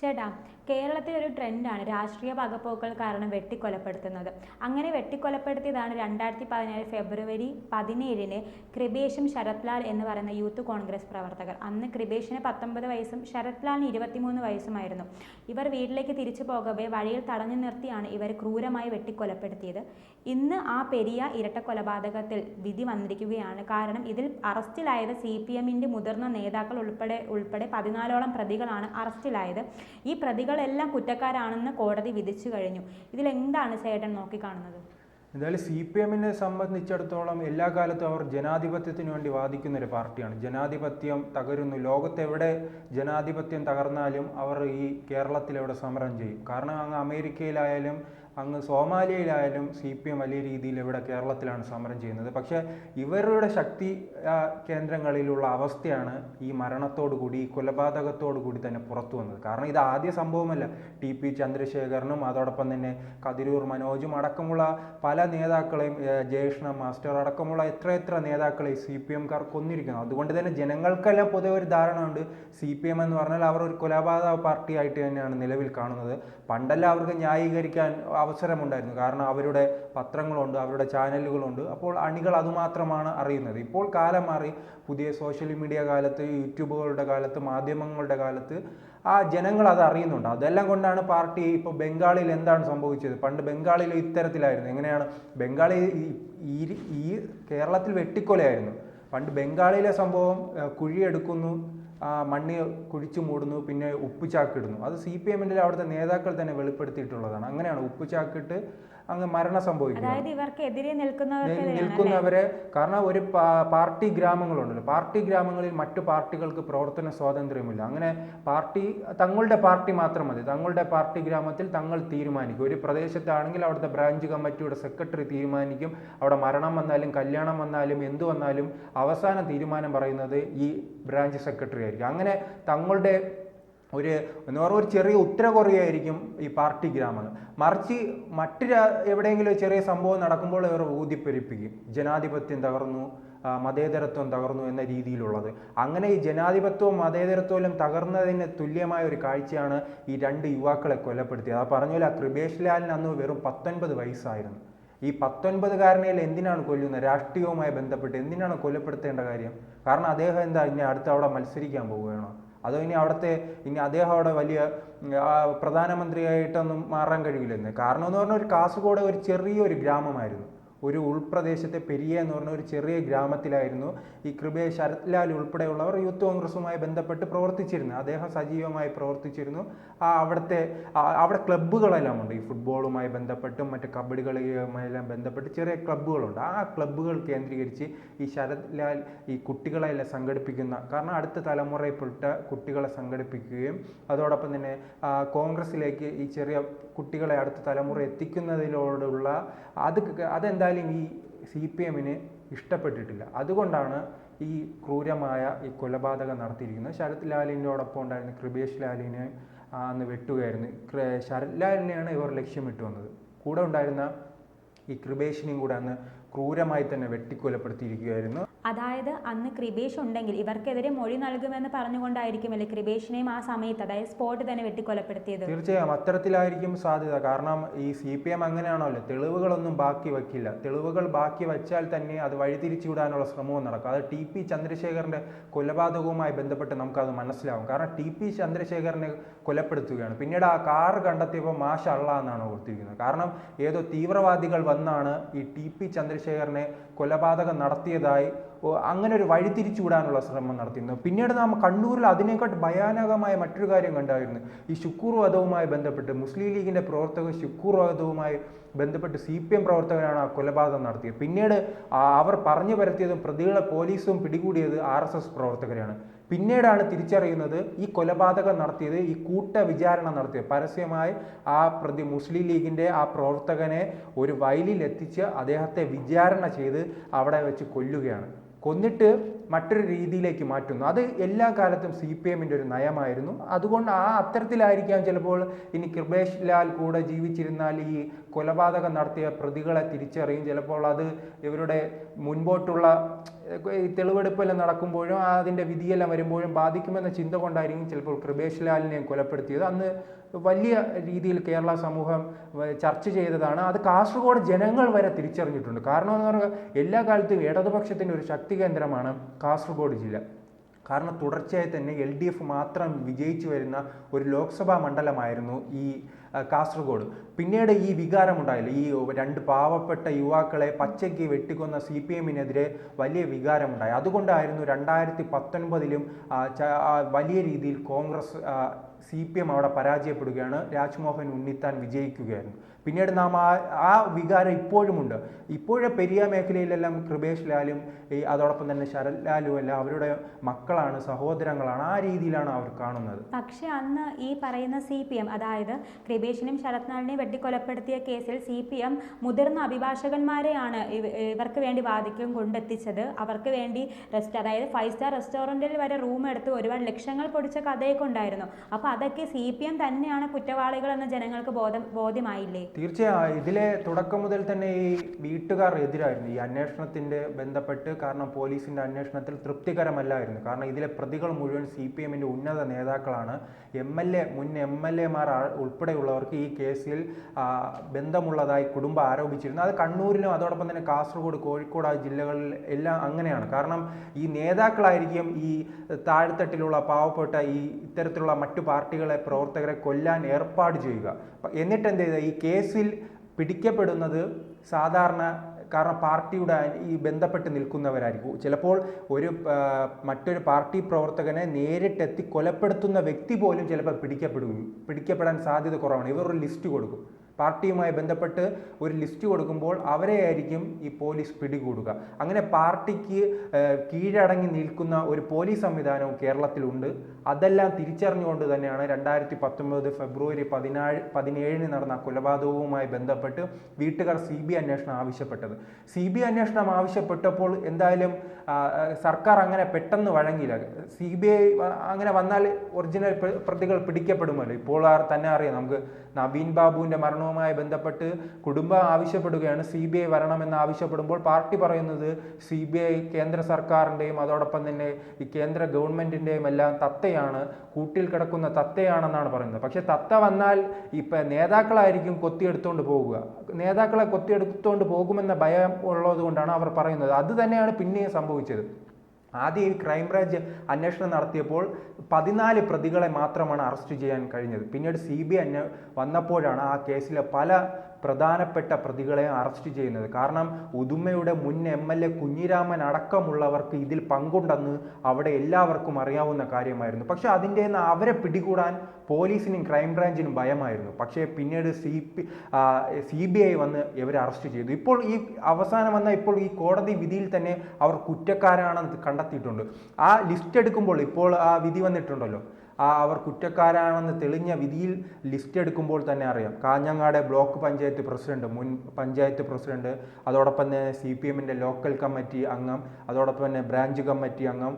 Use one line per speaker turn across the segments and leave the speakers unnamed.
ചേട്ടാ കേരളത്തിൽ ഒരു ട്രെൻഡാണ് രാഷ്ട്രീയ പകപ്പോക്കൾ കാരണം വെട്ടിക്കൊലപ്പെടുത്തുന്നത്. അങ്ങനെ വെട്ടിക്കൊലപ്പെടുത്തിയതാണ് രണ്ടായിരത്തി പതിനേഴ് ഫെബ്രുവരി പതിനേഴിന് കൃപേഷും ശരത് ലാൽ എന്ന് പറയുന്ന യൂത്ത് കോൺഗ്രസ് പ്രവർത്തകർ. അന്ന് കൃപേഷിന് പത്തൊമ്പത് വയസ്സും ശരത് ലാലിന് ഇരുപത്തിമൂന്ന് വയസ്സുമായിരുന്നു. ഇവർ വീട്ടിലേക്ക് തിരിച്ചു പോകവേ വഴിയിൽ തടഞ്ഞു നിർത്തിയാണ് ഇവർ ക്രൂരമായി വെട്ടിക്കൊലപ്പെടുത്തിയത്. ഇന്ന് ആ പെരിയ ഇരട്ട കൊലപാതകത്തിൽ വിധി വന്നിരിക്കുകയാണ്. കാരണം ഇതിൽ അറസ്റ്റിലായത് സി പി എമ്മിന്റെ മുതിർന്ന നേതാക്കൾ ഉൾപ്പെടെ ഉൾപ്പെടെ പതിനാലോളം പ്രതികളാണ് അറസ്റ്റിലായത്. ഈ പ്രതികളെല്ലാം കുറ്റക്കാരാണെന്ന് കോടതി വിധിച്ചു കഴിഞ്ഞു. ഇതിലെന്താണ് ചേട്ടൻ നോക്കിക്കാണുന്നത്?
എന്തായാലും സി പി എമ്മിനെ സംബന്ധിച്ചിടത്തോളം എല്ലാ കാലത്തും അവർ ജനാധിപത്യത്തിന് വേണ്ടി വാദിക്കുന്ന ഒരു പാർട്ടിയാണ്. ജനാധിപത്യം തകരുന്നു. ലോകത്തെവിടെ ജനാധിപത്യം തകർന്നാലും അവർ ഈ കേരളത്തിൽ എവിടെ സമരം ചെയ്യും? കാരണം അങ്ങ് അമേരിക്കയിലായാലും അങ്ങ് സോമാലിയയിലായാലും സി പി എം വലിയ രീതിയിൽ ഇവിടെ കേരളത്തിലാണ് സമരം ചെയ്യുന്നത്. പക്ഷേ ഇവരുടെ ശക്തി കേന്ദ്രങ്ങളിലുള്ള അവസ്ഥയാണ് ഈ കൂടി ഈ കൂടി തന്നെ പുറത്തു വന്നത്. കാരണം ഇത് ആദ്യ സംഭവമല്ല. ടി പി ചന്ദ്രശേഖരനും അതോടൊപ്പം തന്നെ കതിരൂർ മനോജും അടക്കമുള്ള പല നേതാക്കളെയും ജയകൃഷ്ണ മാസ്റ്റർ അടക്കമുള്ള എത്ര എത്ര നേതാക്കളെ സി പി എംകാർ കൊന്നിരിക്കുന്നു. അതുകൊണ്ട് തന്നെ ജനങ്ങൾക്കെല്ലാം പൊതുവെ ഒരു ധാരണ ഉണ്ട് സി പി എം എന്ന് പറഞ്ഞാൽ അവർ ഒരു കൊലപാതക പാർട്ടി ആയിട്ട് തന്നെയാണ് നിലവിൽ കാണുന്നത്. പണ്ടല്ല അവർക്ക് ന്യായീകരിക്കാൻ അവസരമുണ്ടായിരുന്നു. കാരണം അവരുടെ പത്രങ്ങളുണ്ട് അവരുടെ ചാനലുകളുണ്ട്. അപ്പോൾ അണികൾ അതുമാത്രമാണ് അറിയുന്നത്. ഇപ്പോൾ കാലം മാറി. പുതിയ സോഷ്യൽ മീഡിയ കാലത്ത് യൂട്യൂബുകളുടെ കാലത്ത് മാധ്യമങ്ങളുടെ കാലത്ത് ആ ജനങ്ങൾ അത് അറിയുന്നുണ്ട്. അതെല്ലാം കൊണ്ടാണ് പാർട്ടി ഇപ്പോൾ ബംഗാളിൽ എന്താണ് സംഭവിച്ചത്? പണ്ട് ബംഗാളിൽ ഇത്തരത്തിലായിരുന്നു. എങ്ങനെയാണ്? ബംഗാളി ഈ- കേരളത്തിൽ വെട്ടിക്കൊലയായിരുന്നു. പണ്ട് ബംഗാളിലെ സംഭവം കുഴിയെടുക്കുന്നു. മണ്ണ് കുഴിച്ചു മൂടുന്നു പിന്നെ ഉപ്പ് ചാക്കിടുന്നു അത് സി പി എമ്മിന്റെ അവിടുത്തെ നേതാക്കൾ തന്നെ വെളിപ്പെടുത്തിയിട്ടുള്ളതാണ്. അങ്ങനെയാണ് ഉപ്പ് ചാക്കിട്ട് അങ്ങ് മരണം സംഭവിക്കുന്നത്.
ഇവർക്കെതിരെ
നിൽക്കുന്നവരെ കാരണം ഒരു പാർട്ടി ഗ്രാമങ്ങളുണ്ടല്ലോ. പാർട്ടി ഗ്രാമങ്ങളിൽ മറ്റു പാർട്ടികൾക്ക് പ്രവർത്തന സ്വാതന്ത്ര്യമില്ല. അങ്ങനെ പാർട്ടി തങ്ങളുടെ പാർട്ടി മാത്രം മതി. തങ്ങളുടെ പാർട്ടി ഗ്രാമത്തിൽ തങ്ങൾ തീരുമാനിക്കും. ഒരു പ്രദേശത്താണെങ്കിൽ അവിടുത്തെ ബ്രാഞ്ച് കമ്മിറ്റിയുടെ സെക്രട്ടറി തീരുമാനിക്കും. അവിടെ മരണം വന്നാലും കല്യാണം വന്നാലും എന്തു വന്നാലും അവസാന തീരുമാനം പറയുന്നത് ഈ ബ്രാഞ്ച് സെക്രട്ടറി ആയിരിക്കും. അങ്ങനെ തങ്ങളുടെ ഒരു എന്ന് പറഞ്ഞാൽ ഒരു ചെറിയ ഉത്തര കുറയായിരിക്കും ഈ പാർട്ടി ഗ്രാമങ്ങൾ മറിച്ച് മറ്റ് എവിടെയെങ്കിലും ചെറിയ സംഭവം നടക്കുമ്പോൾ ഇവർ ഊതിപ്പെരിപ്പിക്കും. ജനാധിപത്യം തകർന്നു മതേതരത്വം തകർന്നു എന്ന രീതിയിലുള്ളത്. അങ്ങനെ ഈ ജനാധിപത്യവും മതേതരത്വവും തകർന്നതിന് തുല്യമായ ഒരു കാഴ്ചയാണ് ഈ രണ്ട് യുവാക്കളെ കൊലപ്പെടുത്തിയത്. ആ പറഞ്ഞ പോലെ ആ കൃപേഷ് ലാലിന് അന്ന് വെറും പത്തൊൻപത് വയസ്സായിരുന്നു. ഈ പത്തൊൻപതുകാരനെയിൽ എന്തിനാണ് കൊല്ലുന്നത്? രാഷ്ട്രീയവുമായി ബന്ധപ്പെട്ട് എന്തിനാണ് കൊലപ്പെടുത്തേണ്ട കാര്യം? കാരണം അദ്ദേഹം എന്താ ഇനി അടുത്ത് അവിടെ മത്സരിക്കാൻ പോവുകയാണോ? അതോ ഇനി അവിടുത്തെ ഇനി അദ്ദേഹം അവിടെ വലിയ പ്രധാനമന്ത്രിയായിട്ടൊന്നും മാറാൻ കഴിയില്ലെന്ന്? കാരണം എന്ന് പറഞ്ഞാൽ ഒരു കാസർഗോഡ് ഒരു ചെറിയൊരു ഗ്രാമമായിരുന്നു. ഒരു ഉൾപ്രദേശത്തെ പെരിയ എന്ന് പറഞ്ഞ ഒരു ചെറിയ ഗ്രാമത്തിലായിരുന്നു. ഈ കൃപയെ ശരത് ലാൽ ഉൾപ്പെടെയുള്ളവർ യൂത്ത് കോൺഗ്രസുമായി ബന്ധപ്പെട്ട് പ്രവർത്തിച്ചിരുന്നു. അദ്ദേഹം സജീവമായി പ്രവർത്തിച്ചിരുന്നു. ആ അവിടുത്തെ അവിടെ ക്ലബ്ബുകളെല്ലാം ഉണ്ട്. ഈ ഫുട്ബോളുമായി ബന്ധപ്പെട്ടും മറ്റ് കബഡി ബന്ധപ്പെട്ട് ചെറിയ ക്ലബ്ബുകളുണ്ട്. ആ ക്ലബ്ബുകൾ കേന്ദ്രീകരിച്ച് ഈ ശരത് ലാൽ ഈ കുട്ടികളെല്ലാം സംഘടിപ്പിക്കുന്ന കാരണം അടുത്ത തലമുറയിൽപ്പെട്ട കുട്ടികളെ സംഘടിപ്പിക്കുകയും അതോടൊപ്പം തന്നെ കോൺഗ്രസിലേക്ക് ഈ ചെറിയ കുട്ടികളെ അടുത്ത തലമുറ എത്തിക്കുന്നതിനോടുള്ള അത് ക- അതെന്തായാലും ഈ സി പി എമ്മിന് ഇഷ്ടപ്പെട്ടിട്ടില്ല. അതുകൊണ്ടാണ് ഈ ക്രൂരമായ ഈ കൊലപാതകം നടത്തിയിരിക്കുന്നത്. ശരത് ലാലിനോടൊപ്പം ഉണ്ടായിരുന്ന കൃപേഷ് ലാലിനെ അന്ന് വെട്ടുകയായിരുന്നു. ശരത് ലാലിനെയാണ് ഇവർ ലക്ഷ്യമിട്ട് വന്നത്. കൂടെ ഉണ്ടായിരുന്ന ഈ കൃപേഷിനെയും കൂടെ അന്ന് ക്രൂരമായി തന്നെ വെട്ടിക്കൊലപ്പെടുത്തിയിരിക്കുകയായിരുന്നു.
അതായത് അന്ന് കൃപേഷ് ഉണ്ടെങ്കിൽ ഇവർക്കെതിരെ മൊഴി നൽകുമെന്ന് പറഞ്ഞുകൊണ്ടായിരിക്കുമല്ലേ കൃപേഷിനെയും ആ സമയത്ത് അതായത് സ്പോട്ട് തന്നെ വെട്ടിക്കൊലപ്പെടുത്തിയത്?
തീർച്ചയായും അത്തരത്തിലായിരിക്കും സാധ്യത. കാരണം ഈ സി പി എം അങ്ങനെയാണല്ലോ തെളിവുകളൊന്നും ബാക്കി വെക്കില്ല തെളിവുകൾ ബാക്കി വെച്ചാൽ തന്നെ അത് വഴിതിരിച്ചുവിടാനുള്ള ശ്രമവും നടക്കും. അത് ടി പി ചന്ദ്രശേഖരന്റെ കൊലപാതകവുമായി ബന്ധപ്പെട്ട് നമുക്കത് മനസ്സിലാവും. കാരണം ടി പി ചന്ദ്രശേഖരനെ കൊലപ്പെടുത്തുകയാണ്. പിന്നീട് ആ കാർ കണ്ടെത്തിയപ്പോൾ മാഷ അള്ള എന്നാണ് ഓർത്തിരിക്കുന്നത് കാരണം ഏതോ തീവ്രവാദികൾ വന്നാണ് ഈ ടി പി ചന്ദ്രശേഖരനെ കൊലപാതകം നടത്തിയതായി അങ്ങനെ ഒരു വഴിതിരിച്ചുവിടാനുള്ള ശ്രമം നടത്തിയിരുന്നു. പിന്നീട് നാം കണ്ണൂരിൽ അതിനേക്കാട്ട് ഭയാനകമായ മറ്റൊരു കാര്യം കണ്ടായിരുന്നു. ഈ ശുക്കൂർ വധവുമായി ബന്ധപ്പെട്ട് മുസ്ലിം ലീഗിന്റെ പ്രവർത്തകർ ശുക്കൂർ വധവുമായി ബന്ധപ്പെട്ട് സി പി എം പ്രവർത്തകരാണ് ആ കൊലപാതകം നടത്തിയത്. പിന്നീട് അവർ പറഞ്ഞു പരത്തിയതും പ്രതികളെ പോലീസും പിടികൂടിയത് ആർ എസ് എസ് പ്രവർത്തകരാണ് പിന്നീടാണ് തിരിച്ചറിയുന്നത് ഈ കൊലപാതകം നടത്തിയത് ഈ കൂട്ട വിചാരണ നടത്തിയത്. പരസ്യമായി ആ പ്രതി മുസ്ലിം ലീഗിന്റെ ആ പ്രവർത്തകനെ ഒരു വയലിൽ എത്തിച്ച് അദ്ദേഹത്തെ വിചാരണ ചെയ്ത് അവിടെ വെച്ച് കൊല്ലുകയാണ്. കൊന്നിട്ട് മറ്റൊരു രീതിയിലേക്ക് മാറ്റുന്നു. അത് എല്ലാ കാലത്തും സി പി എമ്മിന്റെ ഒരു നയമായിരുന്നു. അതുകൊണ്ട് ആ അത്തരത്തിലായിരിക്കാം ചിലപ്പോൾ ഇനി കൃപേഷ് ലാൽ കൂടെ ജീവിച്ചിരുന്നാൽ ഈ കൊലപാതകം നടത്തിയ പ്രതികളെ തിരിച്ചറിയും. ചിലപ്പോൾ അത് ഇവരുടെ മുൻപോട്ടുള്ള ഈ തെളിവെടുപ്പെല്ലാം നടക്കുമ്പോഴും അതിന്റെ വിധിയെല്ലാം വരുമ്പോഴും ബാധിക്കുമെന്ന ചിന്ത കൊണ്ടായിരിക്കും ചിലപ്പോൾ കൃപേഷ് ലാലിനെ കൊലപ്പെടുത്തിയത്. അന്ന് വലിയ രീതിയിൽ കേരള സമൂഹം ചർച്ച ചെയ്തതാണ്. അത് കാസർഗോഡ് ജനങ്ങൾ വരെ തിരിച്ചറിഞ്ഞിട്ടുണ്ട്. കാരണം എന്ന് പറഞ്ഞാൽ എല്ലാ കാലത്തും ഇടതുപക്ഷത്തിന്റെ ഒരു ശക്തി കേന്ദ്രമാണ് കാസർഗോഡ് ജില്ല. കാരണം തുടർച്ചയായി തന്നെ എൽ ഡി എഫ് മാത്രം വിജയിച്ചു വരുന്ന ഒരു ലോക്സഭാ മണ്ഡലമായിരുന്നു ഈ കാസർഗോഡ്. പിന്നീട് ഈ വികാരം ഉണ്ടായില്ല? ഈ രണ്ട് പാവപ്പെട്ട യുവാക്കളെ പച്ചയ്ക്ക് വെട്ടിക്കൊന്ന സി പി എമ്മിനെതിരെ വലിയ വികാരമുണ്ടായി അതുകൊണ്ടായിരുന്നു രണ്ടായിരത്തി പത്തൊൻപതിലും വലിയ രീതിയിൽ കോൺഗ്രസ് സി പി എം അവിടെ പരാജയപ്പെടുകയാണ്. രാജ്മോഹൻ ഉണ്ണിത്താൻ വിജയിക്കുകയായിരുന്നു. പിന്നീട് നാം ആ ആ വികാരം ഇപ്പോഴുമുണ്ട്. ഇപ്പോഴെ പെരിയ മേഖലയിലെല്ലാം കൃപേഷ് ലാലും ഈ അതോടൊപ്പം തന്നെ ശരത് ലാലും എല്ലാം അവരുടെ മക്കളാണ് സഹോദരങ്ങളാണ്. ആ രീതിയിലാണ് അവർ കാണുന്നത്.
പക്ഷേ അന്ന് ഈ പറയുന്ന സി പി എം അതായത് കൃപേഷിനെയും ശരത്നാളിനെയും വെട്ടിക്കൊലപ്പെടുത്തിയ കേസിൽ സി പി എം മുതിർന്ന അഭിഭാഷകന്മാരെയാണ് ഇവർക്ക് വേണ്ടി വാദിക്കും കൊണ്ടെത്തിച്ചത്. അവർക്ക് വേണ്ടി റെസ്റ്റ് അതായത് ഫൈവ് സ്റ്റാർ റെസ്റ്റോറന്റിൽ വരെ റൂം എടുത്ത് ഒരുപാട് ലക്ഷങ്ങൾ പൊടിച്ച കഥയൊക്കെ ഉണ്ടായിരുന്നു. അപ്പോൾ അതൊക്കെ സി പി എം തന്നെയാണ് കുറ്റവാളികൾ എന്ന് ജനങ്ങൾക്ക് ബോധം ബോധ്യമായില്ലേ?
തീർച്ചയായും. ഇതിലെ തുടക്കം മുതൽ തന്നെ ഈ വീട്ടുകാർ എതിരായിരുന്നു. ഈ അന്വേഷണത്തിന്റെ ബന്ധപ്പെട്ട് കാരണം പോലീസിന്റെ അന്വേഷണത്തിൽ തൃപ്തികരമല്ലായിരുന്നു. കാരണം ഇതിലെ പ്രതികൾ മുഴുവൻ സി പി എമ്മിന്റെ ഉന്നത നേതാക്കളാണ്. എം എൽ എ മുൻ എം എൽ എമാർ ഉൾപ്പെടെയുള്ളവർക്ക് ഈ കേസിൽ ബന്ധമുള്ളതായി കുടുംബം ആരോപിച്ചിരുന്നു. അത് കണ്ണൂരിലും അതോടൊപ്പം തന്നെ കാസർഗോഡ് കോഴിക്കോട് ആ ജില്ലകളിൽ എല്ലാം അങ്ങനെയാണ്. കാരണം ഈ നേതാക്കളായിരിക്കും ഈ താഴ്ത്തട്ടിലുള്ള പാവപ്പെട്ട ഈ ഇത്തരത്തിലുള്ള മറ്റു പാർട്ടികളെ പ്രവർത്തകരെ കൊല്ലാൻ ഏർപ്പാട് ചെയ്യുക. എന്നിട്ട് എന്ത് ചെയ്ത? ഈ കേസിൽ പിടിക്കപ്പെടുന്നത് സാധാരണ കാരണം പാർട്ടിയുടെ ഈ ബന്ധപ്പെട്ട് നിൽക്കുന്നവരായിരിക്കും. ചിലപ്പോൾ ഒരു മറ്റൊരു പാർട്ടി പ്രവർത്തകനെ നേരിട്ടെത്തി കൊലപ്പെടുത്തുന്ന വ്യക്തി പോലും ചിലപ്പോൾ പിടിക്കപ്പെടും പിടിക്കപ്പെടാൻ സാധ്യത കുറവാണ്. ഇവർ ഒരു ലിസ്റ്റ് കൊടുക്കും. പാർട്ടിയുമായി ബന്ധപ്പെട്ട് ഒരു ലിസ്റ്റ് കൊടുക്കുമ്പോൾ അവരെയായിരിക്കും ഈ പോലീസ് പിടികൂടുക. അങ്ങനെ പാർട്ടിക്ക് കീഴടങ്ങി നിൽക്കുന്ന ഒരു പോലീസ് സംവിധാനവും കേരളത്തിലുണ്ട്. അതെല്ലാം തിരിച്ചറിഞ്ഞുകൊണ്ട് തന്നെയാണ് രണ്ടായിരത്തി പത്തൊമ്പത് ഫെബ്രുവരി പതിനാല് പതിനേഴിന് നടന്ന കൊലപാതകവുമായി ബന്ധപ്പെട്ട് വീട്ടുകാർ സി ബി അന്വേഷണം ആവശ്യപ്പെട്ടത്. സി ബി അന്വേഷണം ആവശ്യപ്പെട്ടപ്പോൾ എന്തായാലും സർക്കാർ അങ്ങനെ പെട്ടെന്ന് വഴങ്ങിയില്ല. സി ബി ഐ അങ്ങനെ വന്നാൽ ഒറിജിനൽ പ്രതികൾ പിടിക്കപ്പെടുമല്ലോ. ഇപ്പോൾ തന്നെ അറിയാം. നമുക്ക് നവീൻ ബാബുവിന്റെ ബാബുവിന്റെ മരണവുമായി ബന്ധപ്പെട്ട് കുടുംബം ആവശ്യപ്പെടുകയാണ്. സി ബി ഐ വരണമെന്ന് ആവശ്യപ്പെടുമ്പോൾ പാർട്ടി പറയുന്നത് സി ബി ഐ കേന്ദ്ര സർക്കാരിന്റെയും അതോടൊപ്പം തന്നെ ഈ കേന്ദ്ര ഗവൺമെന്റിന്റെയും എല്ലാം തത്തയാണ്. കൂട്ടിൽ കിടക്കുന്ന തത്തയാണെന്നാണ് പറയുന്നത്. പക്ഷേ തത്ത വന്നാൽ ഇപ്പം നേതാക്കളായിരിക്കും കൊത്തിയെടുത്തുകൊണ്ട് പോകുക. നേതാക്കളെ കൊത്തിയെടുത്തുകൊണ്ട് പോകുമെന്ന ഭയം ഉള്ളത് കൊണ്ടാണ് അവർ പറയുന്നത്. അത് തന്നെയാണ് പിന്നെയും സംഭവിച്ചത്. ആദ്യം ഈ ക്രൈംബ്രാഞ്ച് അന്വേഷണം നടത്തിയപ്പോൾ പതിനാല് പ്രതികളെ മാത്രമാണ് അറസ്റ്റ് ചെയ്യാൻ കഴിഞ്ഞത്. പിന്നീട് സി ബി അന്വ വന്നപ്പോഴാണ് ആ കേസിലെ പല പ്രധാനപ്പെട്ട പ്രതികളെ അറസ്റ്റ് ചെയ്യുന്നത്. കാരണം ഉദുമയുടെ മുൻ എം എൽ എ കുഞ്ഞിരാമൻ അടക്കമുള്ളവർക്ക് ഇതിൽ പങ്കുണ്ടെന്ന് അവിടെ എല്ലാവർക്കും അറിയാവുന്ന കാര്യമായിരുന്നു. പക്ഷെ അതിന്റെ അവരെ പിടികൂടാൻ പോലീസിനും ക്രൈംബ്രാഞ്ചിനും ഭയമായിരുന്നു. പക്ഷേ പിന്നീട് C P C B I വന്ന് ഇവരെ അറസ്റ്റ് ചെയ്തു. ഇപ്പോൾ ഈ അവസാനം വന്ന ഇപ്പോൾ ഈ കോടതി വിധിയിൽ തന്നെ അവർ കുറ്റക്കാരാണെന്ന് കണ്ടെത്തിയിട്ടുണ്ട്. ആ ലിസ്റ്റ് എടുക്കുമ്പോൾ ഇപ്പോൾ ആ വിധി വന്നിട്ടുണ്ടല്ലോ. ആ അവർ കുറ്റക്കാരാണെന്ന് തെളിഞ്ഞ വിധിയിൽ ലിസ്റ്റ് എടുക്കുമ്പോൾ തന്നെ അറിയാം. കാഞ്ഞങ്ങാട് ബ്ലോക്ക് പഞ്ചായത്ത് പ്രസിഡന്റ് മുൻ പഞ്ചായത്ത് പ്രസിഡന്റ് അതോടൊപ്പം തന്നെ സി പി എമ്മിന്റെ ലോക്കൽ കമ്മിറ്റി അംഗം അതോടൊപ്പം തന്നെ ബ്രാഞ്ച് കമ്മിറ്റി അംഗം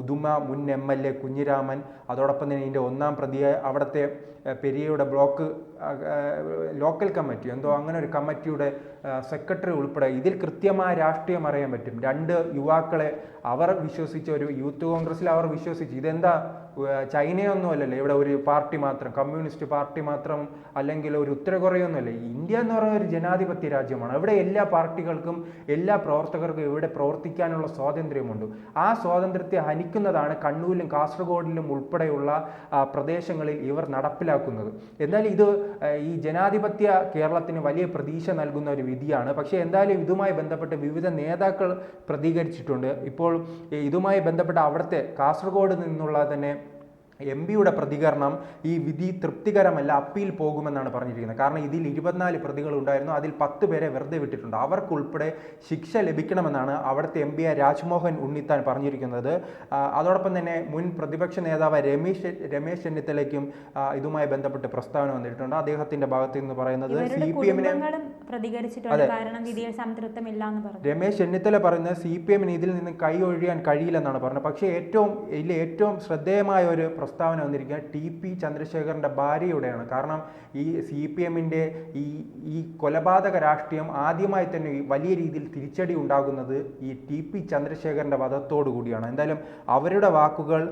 ഉദുമ മുൻ എം എൽ എ കുഞ്ഞിരാമൻ അതോടൊപ്പം തന്നെ ഇതിന്റെ ഒന്നാം പ്രതിയെ അവിടുത്തെ പെരിയയുടെ ബ്ലോക്ക് ലോക്കൽ കമ്മിറ്റി എന്തോ അങ്ങനെ ഒരു കമ്മിറ്റിയുടെ സെക്രട്ടറി ഉൾപ്പെടെ ഇതിൽ കൃത്യമായ രാഷ്ട്രീയം അറിയാൻ പറ്റും. രണ്ട് യുവാക്കളെ അവർ വിശ്വസിച്ച ഒരു യൂത്ത് കോൺഗ്രസ്സിൽ അവർ വിശ്വസിച്ച്. ഇതെന്താ? ചൈനയൊന്നും അല്ലല്ലോ ഇവിടെ ഒരു പാർട്ടി മാത്രം കമ്മ്യൂണിസ്റ്റ് പാർട്ടി മാത്രം അല്ലെങ്കിൽ ഒരു ഉത്തര കൊറിയൊന്നുമല്ല ഇന്ത്യ എന്ന് പറയുന്ന ഒരു ജനാധിപത്യ രാജ്യമാണ്. ഇവിടെ എല്ലാ പാർട്ടികൾക്കും എല്ലാ പ്രവർത്തകർക്കും ഇവിടെ പ്രവർത്തിക്കാനുള്ള സ്വാതന്ത്ര്യമുണ്ട്. ആ സ്വാതന്ത്ര്യത്തെ ഹനിക്കുന്നതാണ് കണ്ണൂരിലും കാസർഗോഡിലും ഉൾപ്പെടെയുള്ള പ്രദേശങ്ങളിൽ ഇവർ നടപ്പിലാക്കുന്നത്. എന്നാൽ ഇത് ഈ ജനാധിപത്യ കേരളത്തിന് വലിയ പ്രതീക്ഷ നൽകുന്ന ഒരു വിധിയാണ്. പക്ഷേ എന്തായാലും ഇതുമായി ബന്ധപ്പെട്ട് വിവിധ നേതാക്കൾ പ്രതികരിച്ചിട്ടുണ്ട്. ഇപ്പോൾ ഇതുമായി ബന്ധപ്പെട്ട് അവിടുത്തെ കാസർഗോഡ് നിന്നുള്ള തന്നെ എം പിയുടെ പ്രതികരണം ഈ വിധി തൃപ്തികരമല്ല അപ്പീൽ പോകുമെന്നാണ് പറഞ്ഞിരിക്കുന്നത്. കാരണം ഇതിൽ ഇരുപത്തിനാല് പ്രതികൾ ഉണ്ടായിരുന്നു അതിൽ പത്ത് പേരെ വെറുതെ വിട്ടിട്ടുണ്ട്. അവർക്കുൾപ്പെടെ ശിക്ഷ ലഭിക്കണമെന്നാണ് അവിടുത്തെ എം പി രാജ്മോഹൻ ഉണ്ണിത്താൻ പറഞ്ഞിരിക്കുന്നത്. അതോടൊപ്പം തന്നെ മുൻ പ്രതിപക്ഷ നേതാവ് രമേശ് രമേശ് ചെന്നിത്തലയ്ക്കും ഇതുമായി ബന്ധപ്പെട്ട് പ്രസ്താവന വന്നിട്ടുണ്ട്. അദ്ദേഹത്തിന്റെ ഭാഗത്ത് നിന്ന് പറയുന്നത് സി പി എമ്മിനെ
പ്രതികരിച്ചിട്ടുണ്ട് കാരണം വിധിയിൽ സംതൃപ്തമില്ല എന്ന് പറഞ്ഞു.
രമേശ് ചെന്നിത്തല പറയുന്നത് സി പി എമ്മിന് ഇതിൽ നിന്ന് കൈ ഒഴിയാൻ കഴിയില്ലെന്നാണ് പറഞ്ഞത്. പക്ഷേ ഏറ്റവും ഇതിൽ ഏറ്റവും ശ്രദ്ധേയമായ ഒരു പ്രസ്താവന വന്നിരിക്കുക ടി പി ചന്ദ്രശേഖരന്റെ ഭാര്യയുടെയാണ്. കാരണം ഈ സി പി എമ്മിന്റെ ഈ ഈ കൊലപാതക രാഷ്ട്രീയം ആദ്യമായി തന്നെ വലിയ രീതിയിൽ തിരിച്ചടി ഉണ്ടാകുന്നത് ഈ ടി പി ചന്ദ്രശേഖരന്റെ വധത്തോടു കൂടിയാണ്. എന്തായാലും അവരുടെ വാക്കുകൾ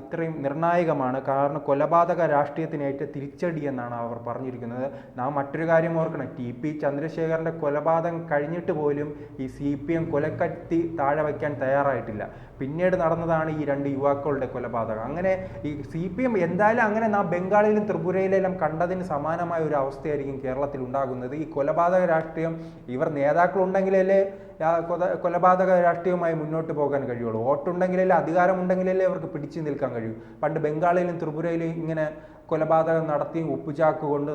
ഇത്രയും നിർണായകമാണ്. കാരണം കൊലപാതക രാഷ്ട്രീയത്തിനേറ്റ തിരിച്ചടി എന്നാണ് അവർ പറഞ്ഞിരിക്കുന്നത്. നാം മറ്റൊരു കാര്യം ഓർക്കണം. ടി പി ചന്ദ്രശേഖരന്റെ കൊലപാതകം കഴിഞ്ഞിട്ട് പോലും ഈ സി പി എം കൊലക്കത്തി താഴെ വയ്ക്കാൻ തയ്യാറായിട്ടില്ല. പിന്നീട് നടന്നതാണ് ഈ രണ്ട് യുവാക്കളുടെ കൊലപാതകം. അങ്ങനെ ഈ സി പി എം എന്തായാലും അങ്ങനെ നാം ബംഗാളിലും ത്രിപുരയിലെല്ലാം കണ്ടതിന് സമാനമായ ഒരു അവസ്ഥയായിരിക്കും കേരളത്തിൽ ഉണ്ടാകുന്നത്. ഈ കൊലപാതക രാഷ്ട്രീയം ഇവർ നേതാക്കളുണ്ടെങ്കിലല്ലേ കൊലപാതക രാഷ്ട്രീയവുമായി മുന്നോട്ട് പോകാൻ കഴിയുള്ളൂ. വോട്ടുണ്ടെങ്കിലല്ലേ അധികാരമുണ്ടെങ്കിലല്ലേ അവർക്ക് പിടിച്ചു നിൽക്കാൻ കഴിയൂ. പണ്ട് ബംഗാളിലും ത്രിപുരയിലും ഇങ്ങനെ കൊലപാതകം നടത്തി ഉപ്പുചാക്ക് കൊണ്ട്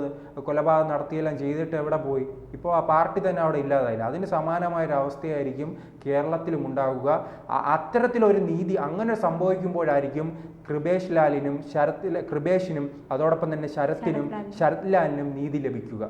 കൊലപാതകം നടത്തിയെല്ലാം ചെയ്തിട്ട് എവിടെ പോയി? ഇപ്പോൾ ആ പാർട്ടി തന്നെ അവിടെ ഇല്ലാതായില്ല. അതിന് സമാനമായ ഒരു അവസ്ഥയായിരിക്കും കേരളത്തിലും ഉണ്ടാവുക. അത്തരത്തിലൊരു നീതി അങ്ങനെ സംഭവിക്കുമ്പോഴായിരിക്കും കൃപേഷ് ലാലിനും ശരത് കൃപേഷിനും അതോടൊപ്പം തന്നെ ശരത്തിനും
ശരത്
ശരത് ലാലിനും നീതി ലഭിക്കുക.